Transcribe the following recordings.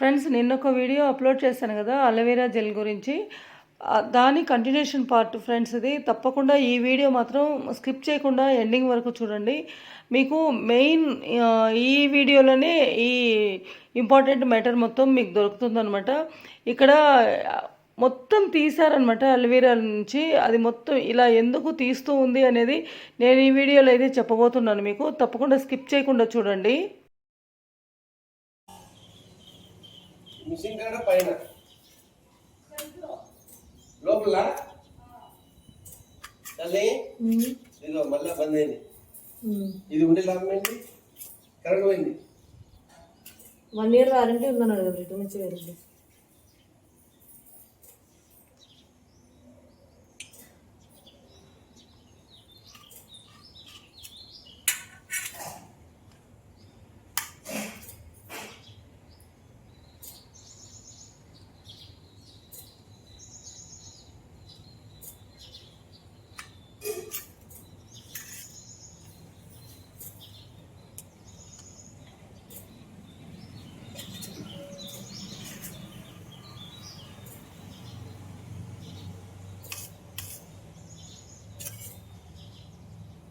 Friends నిన్న ఒక video upload చేశాను కదా అలోవెరా జెల్ గురించి. దాని కంటిన్యూషన్ పార్ట్ ఫ్రెండ్స్ ఇది. తప్పకుండా ఈ వీడియో మాత్రం స్కిప్ చేయకుండా ఎండింగ్ వరకు చూడండి. మీకు మెయిన్ ఈ వీడియోలోనే ఈ ఇంపార్టెంట్ మ్యాటర్ మొత్తం మీకు దొరుకుతుందనమాట ఇక్కడ మొత్తం తీశారనమాట అల్వీరా నుంచి. అది మొత్తం ఇలా ఎందుకు తీస్తూ ఉంది అనేది నేను ఈ వీడియోలో అయితే చెప్పబోతున్నాను మీకు. తప్పకుండా స్కిప్ చేయకుండా చూడండి. మిషన్ కాడ పైన. లోపల? తల్లి? ఇదిగో మళ్ళా బంద్ అయింది. ఇది ఉండే లాభం ఏంటి? కరెంట్ పోయింది. వన్ ఇయర్ వారంటీ ఉందన్నాడు కదా రిటర్న్ వచ్చి వేరండి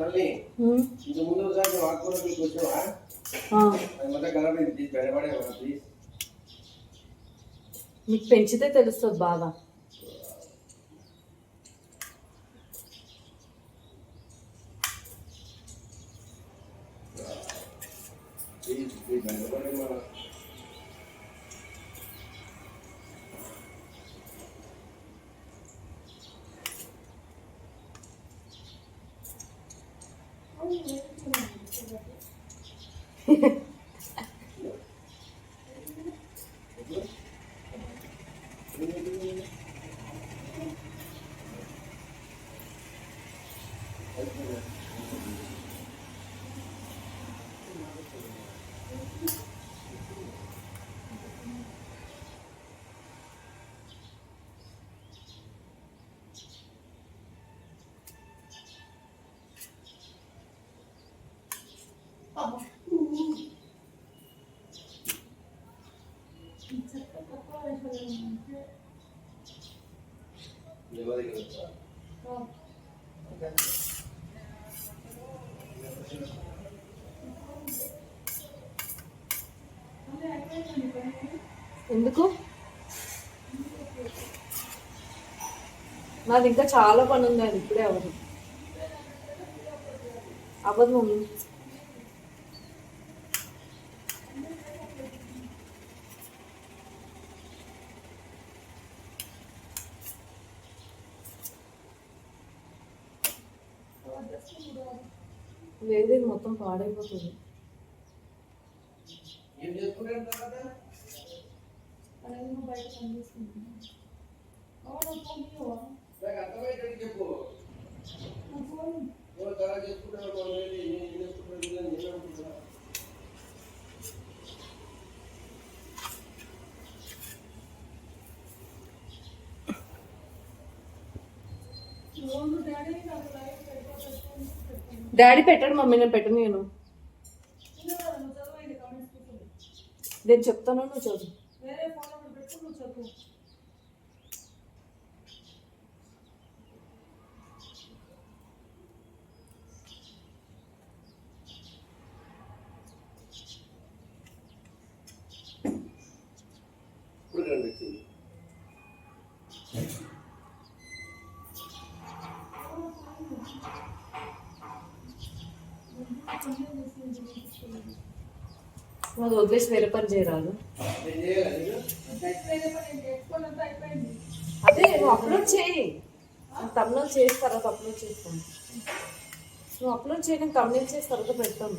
తల్లి ఇంత ముందు ఒకసారి వాడుకోవడం మీకు వచ్చావా మళ్ళీ ప్లీజ్ పెంచితే తెలుస్తుంది బాగా. ప్లీజ్ ప్లీజ్ బయటపడే మన ఎవరికి వచ్చా ఎందుకు? నాది ఇంకా చాలా పని ఉంది అది ఇప్పుడే అవ్వదు. అవ్వదు మమ్మీ. లేదు ఇది మొత్తం పాడైపోతుంది. ఏం చేసుకుంటారు తర్వాత అర్థమైతే చెప్పు ఓ చాలా చేసుకుంటారు మనం ఏంటి, నేను చేసుకుంటాను ఇది అని నేను అనుకుంటున్నా డాడీ పెట్టాడు మమ్మీ నేను పెట్టను నేను. నేను చెప్తాను నువ్వు చదువు. ఇప్పుడు కనిపించింది. మాకు వదిలేసి వేరే పని చేయరాదు. అదే నువ్వు అప్లోడ్ చేయి. తమిళ చేసి తర్వాత అప్లోడ్ చేస్తాను నువ్వు అప్లోడ్ చేయడం తమిళ చేసి తర్వాత పెడతాను.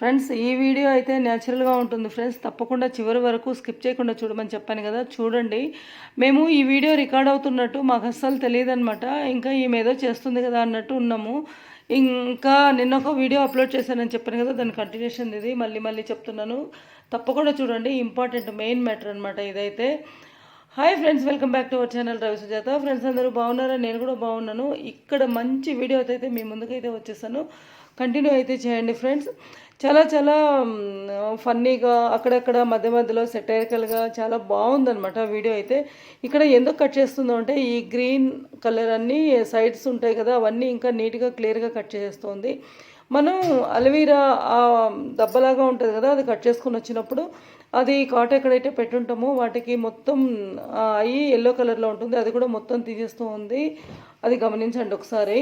ఫ్రెండ్స్ ఈ వీడియో అయితే న్యాచురల్గా ఉంటుంది. ఫ్రెండ్స్ తప్పకుండా చివరి వరకు స్కిప్ చేయకుండా చూడమని చెప్పాను కదా చూడండి. మేము ఈ వీడియో రికార్డ్ అవుతున్నట్టు మాకు అస్సలు తెలియదు అనమాట ఇంకా ఈమె ఏదో చేస్తుంది కదా అన్నట్టు ఉన్నాము. ఇంకా నిన్న ఒక వీడియో అప్లోడ్ చేశానని చెప్పాను కదా దాని కంటిన్యూషన్ ఇది. మళ్ళీ మళ్ళీ చెప్తున్నాను. తప్పకుండా చూడండి. ఇంపార్టెంట్ మెయిన్ మ్యాటర్ అనమాట ఇదైతే. Hi friends welcome back to our channel Ravi Sujatha friends అందరూ బాగున్నారా? నేను కూడా బాగున్నాను. ఇక్కడ మంచి వీడియో అయితే మీ ముందుకైతే వచ్చేసాను. కంటిన్యూ అయితే చేయండి ఫ్రెండ్స్ చాలా చాలా ఫన్నీగా అక్కడక్కడ మధ్య మధ్యలో సెటైరికల్గా చాలా బాగుందనమాట వీడియో అయితే. ఇక్కడ ఎందుకు కట్ చేస్తుందో అంటే ఈ గ్రీన్ కలర్ అన్నీ సైడ్స్ ఉంటాయి కదా అవన్నీ ఇంకా నీట్గా క్లియర్గా కట్ చేస్తుంది మనం అలవీరా ఆ దెబ్బలాగా ఉంటుంది కదా అది కట్ చేసుకొని వచ్చినప్పుడు అది కాట ఎక్కడైతే పెట్టుంటామో వాటికి మొత్తం అయ్యి ఎల్లో కలర్లో ఉంటుంది అది కూడా మొత్తం తీసేస్తూ ఉంది అది గమనించండి ఒకసారి.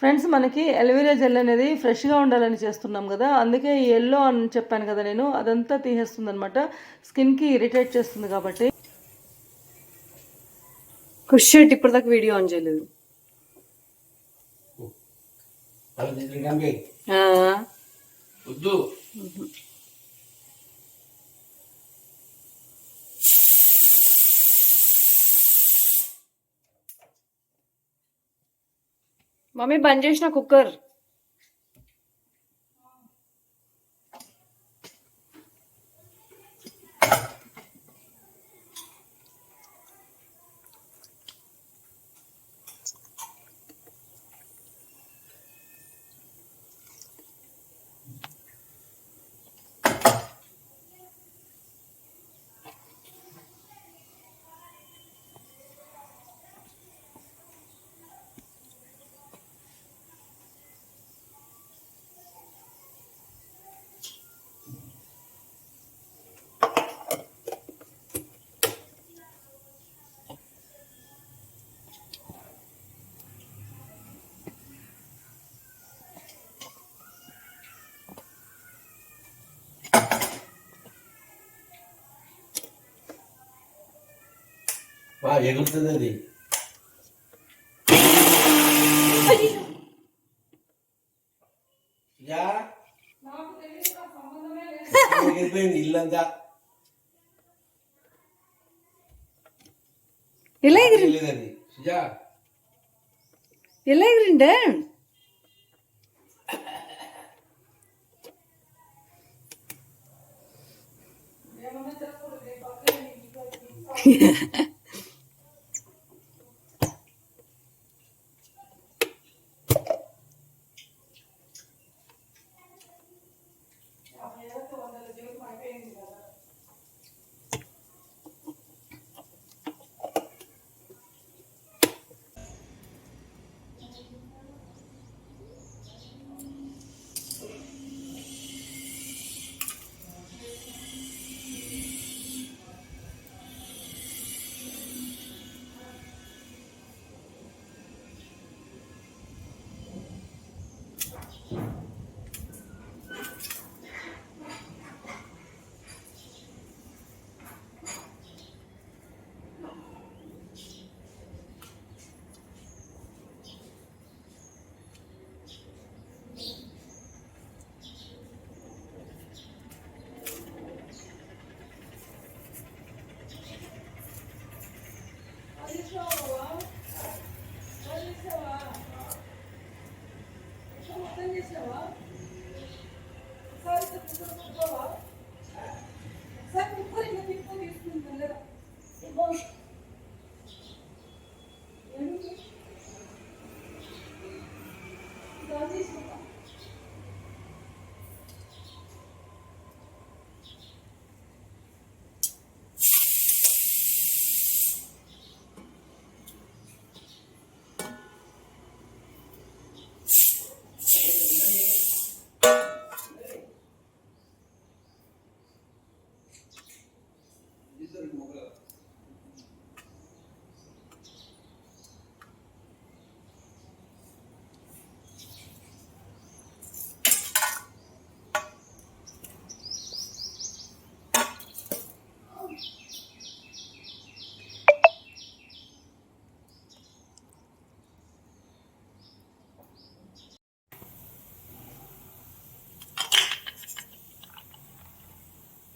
ఫ్రెండ్స్ మనకి ఎలివేరా జెల్ అనేది ఫ్రెష్గా ఉండాలని చేస్తున్నాం కదా అందుకే ఈ ఎల్లో అని చెప్పాను కదా నేను అదంతా తీసేస్తుంది అనమాట స్కిన్కి ఇరిటేట్ చేస్తుంది కాబట్టి. ఖుషి ఇప్పటిదాకా వీడియో ఆన్ చేయలేదు. వద్దు. మమ్మీ బంద్ చేసిన కుక్కర్ ఎగురుతుంది ఎగిరిపోయింది ఇల్లంతా ఎలా ఎగిరింది సుజా ఎలా ఎగిరిండే Yeah.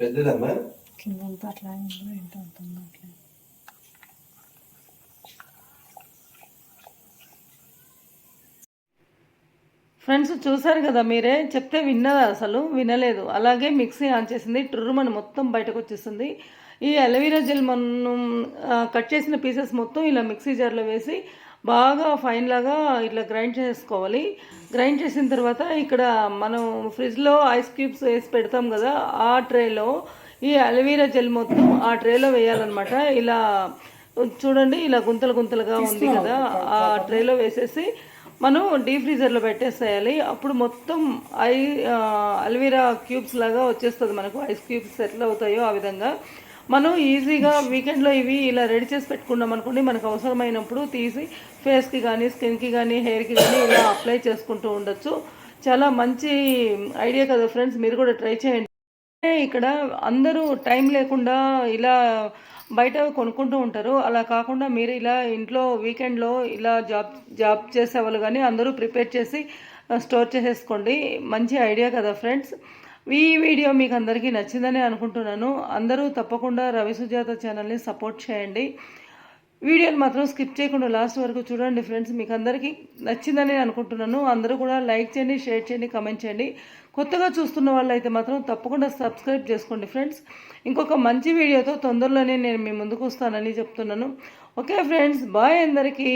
పెద్దదమ్మా? కిందంతా అట్లా ఫ్రెండ్స్ చూసారు కదా మీరే? చెప్తే విన్నదా అసలు? వినలేదు. అలాగే మిక్సీ ఆన్ చేసింది. ట్రుర్మని మొత్తం బయటకు వచ్చేసింది. ఈ అలవీరా జెల్ మనం కట్ చేసిన పీసెస్ మొత్తం ఇలా మిక్సీ జార్లో వేసి బాగా ఫైన్ లాగా ఇట్లా గ్రైండ్ చేసుకోవాలి. గ్రైండ్ చేసిన తర్వాత ఇక్కడ మనం ఫ్రిడ్జ్లో ఐస్ క్యూబ్స్ వేసి పెడతాం కదా ఆ ట్రేలో ఈ అలవీరా జెల్ మొత్తం ఆ ట్రేలో వేయాలన్నమాట. ఇలా చూడండి ఇలా గుంతలు గుంతలుగా ఉంది కదా ఆ ట్రేలో వేసేసి మనం డీప్ ఫ్రీజర్లో పెట్టేసేయాలి. అప్పుడు మొత్తం ఐ అల్వీరా క్యూబ్స్ లాగా వచ్చేస్తుంది మనకు. ఐస్ క్యూబ్స్ ఎట్లా అవుతాయో ఆ విధంగా. మనం ఈజీగా వీకెండ్లో ఇవి ఇలా రెడీ చేసి పెట్టుకున్నాం అనుకోండి మనకు అవసరమైనప్పుడు తీసి ఫేస్కి కానీ స్కిన్కి కానీ హెయిర్కి కానీ ఇలా అప్లై చేసుకుంటూ ఉండొచ్చు. చాలా మంచి ఐడియా కదా ఫ్రెండ్స్ మీరు కూడా ట్రై చేయండి. ఇక్కడ అందరూ టైం లేకుండా ఇలా బయట కొనుక్కుంటూ ఉంటారు. అలా కాకుండా మీరు ఇలా ఇంట్లో వీకెండ్లో ఇలా జాబ్ జాబ్ చేసేవాళ్ళు కానీ అందరూ ప్రిపేర్ చేసి uh, స్టోర్ చేసేసుకోండి. మంచి ఐడియా కదా ఫ్రెండ్స్ ఈ వీడియో మీకు అందరికీ నచ్చిందని అనుకుంటున్నాను. అందరూ తప్పకుండా రవి సుజాత ఛానల్ని సపోర్ట్ చేయండి. వీడియోని మాత్రం స్కిప్ చేయకుండా లాస్ట్ వరకు చూడండి ఫ్రెండ్స్. మీకు అందరికీ నచ్చిందని అనుకుంటున్నాను. అందరూ కూడా లైక్ చేయండి షేర్ చేయండి కమెంట్ చేయండి. కొత్తగా చూస్తున్న వాళ్ళైతే మాత్రం తప్పకుండా సబ్స్క్రైబ్ చేసుకోండి ఫ్రెండ్స్. ఇంకొక మంచి వీడియోతో తొందరలోనే నేను మీ ముందుకు వస్తానని చెప్తున్నాను. ఓకే ఫ్రెండ్స్ బాయ్ అందరికీ.